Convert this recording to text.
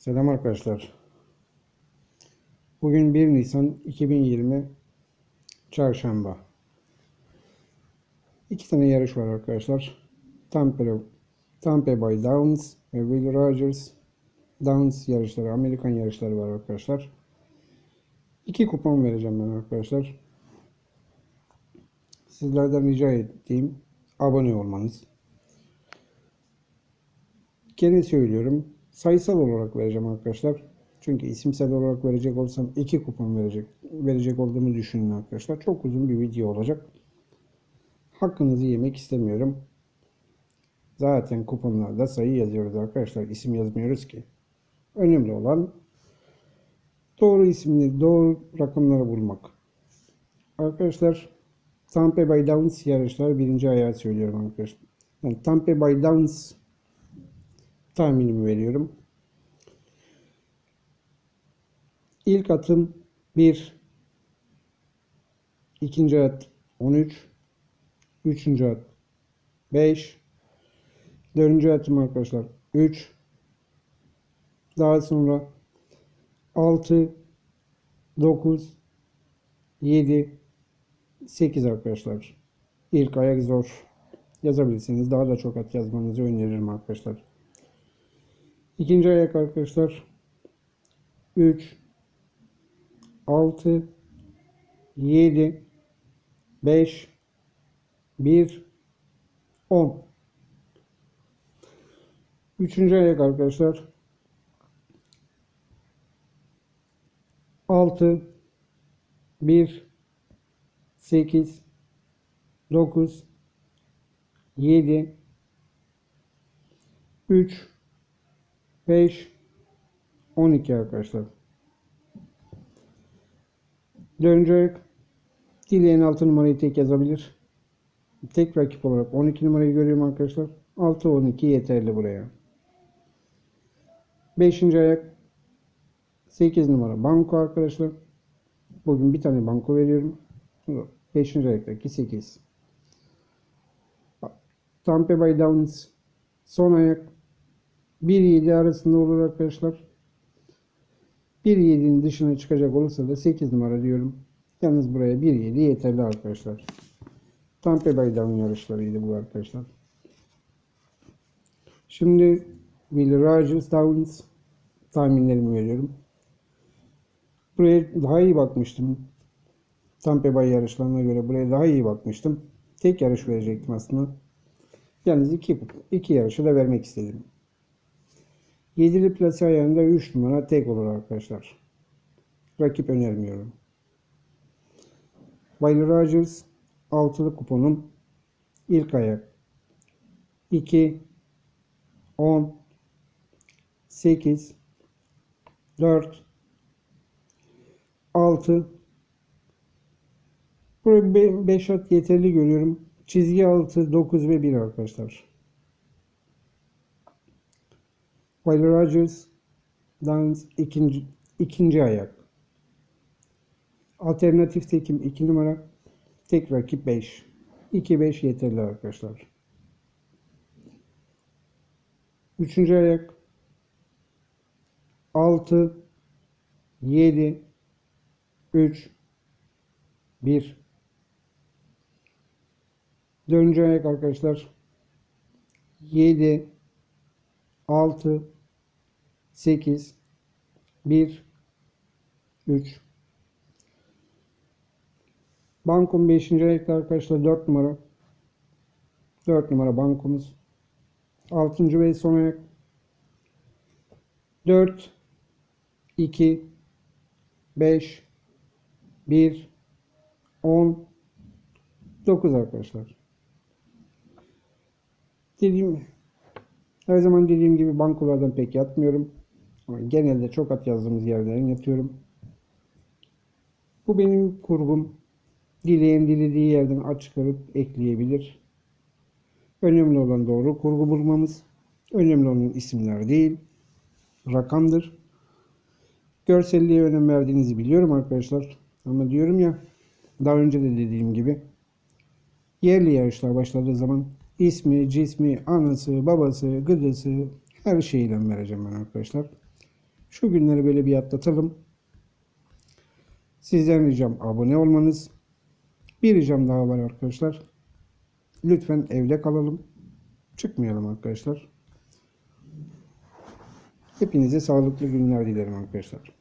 Selam arkadaşlar. Bugün 1 Nisan 2020 Çarşamba. İki tane yarış var arkadaşlar. Tampa, Tampa Bay Downs ve Will Rogers Downs yarışları, Amerikan yarışları var arkadaşlar. İki kupon vereceğim ben arkadaşlar. Sizlerden rica ettiğim abone olmanız. Gene söylüyorum. Sayısal olarak vereceğim arkadaşlar. Çünkü isimsel olarak verecek olsam iki kupon verecek verecek olduğumu düşünün arkadaşlar. Çok uzun bir video olacak. Hakkınızı yemek istemiyorum. Zaten kuponlarda sayı yazıyoruz arkadaşlar. İsim yazmıyoruz ki. Önemli olan doğru isimli, doğru rakamları bulmak. Arkadaşlar Tampa Bay Downs yarışlar birinci ayağı söylüyorum arkadaşlar. Yani Tampa Bay Downs tahminimi veriyorum. İlk atım 1. ikinci at 13. Üçüncü at 5. Dördüncü atım arkadaşlar 3. Daha sonra 6, 9, 7, 8 arkadaşlar. İlk ayak zor. Yazabilirsiniz. Daha da çok at yazmanızı öneririm arkadaşlar. İkinci ayak arkadaşlar. 3 6 7 5 1 10 Üçüncü ayak arkadaşlar. 6 1 8 9 7 3 5 12 arkadaşlar. Ayak dileyen 6 numarayı tek yazabilir. Tek rakip olarak 12 numarayı görüyorum arkadaşlar. 6 12 yeterli buraya. Beşinci ayak 8 numara banko arkadaşlar. Bugün bir tane banko veriyorum. Beşinci ayaktaki 8. Tampa Bay Downs son ayak 1-7 arasında olur arkadaşlar. 1-7'nin dışına çıkacak olursa da 8 numara diyorum. Yalnız buraya 1-7 yeterli arkadaşlar. Tampa Bay Down yarışlarıydı bu arkadaşlar. Şimdi Will Rogers Downs tahminlerimi veriyorum. Buraya daha iyi bakmıştım. Tampa Bay yarışlarına göre buraya daha iyi bakmıştım. Tek yarış verecektim aslında. Yalnız iki, iki yarışı da vermek istedim. Yedili plase ayağında 3 numara tek olur arkadaşlar. Rakip önermiyorum. Will Rogers altılı kuponum. İlk ayak 2 10 8 4 6 Buraya 5 at yeterli görüyorum. Çizgi 6, 9 ve 1 arkadaşlar. Will Rogers Downs ikinci, ikinci ayak. Alternatif tekim 2 numara. Tek rakip 5. 2-5 yeterli arkadaşlar. Üçüncü ayak 6 7 3 1 Dördüncü ayak arkadaşlar 7 6 8 1 3 Bankom 5. ayakta arkadaşlar 4 numara 4 numara bankomuz 6. ve son ayak 4 2 5 1 10 9 arkadaşlar. Dediğim her zaman dediğim gibi bankolardan pek yatmıyorum. Ama genelde çok at yazdığımız yerlerden yatıyorum. Bu benim kurgum. Dileyen dilediği yerden aç çıkarıp ekleyebilir. Önemli olan doğru kurgu bulmamız. Önemli olan isimler değil. Rakamdır. Görselliğe önem verdiğinizi biliyorum arkadaşlar. Ama diyorum ya daha önce de dediğim gibi yerli yarışlar başladığı zaman ismi, cismi, anası, babası, gıdısı her şeyden vereceğim ben arkadaşlar. Şu günleri böyle bir atlatalım. Sizden ricam abone olmanız. Bir ricam daha var arkadaşlar. Lütfen evde kalalım. Çıkmayalım arkadaşlar. Hepinize sağlıklı günler dilerim arkadaşlar.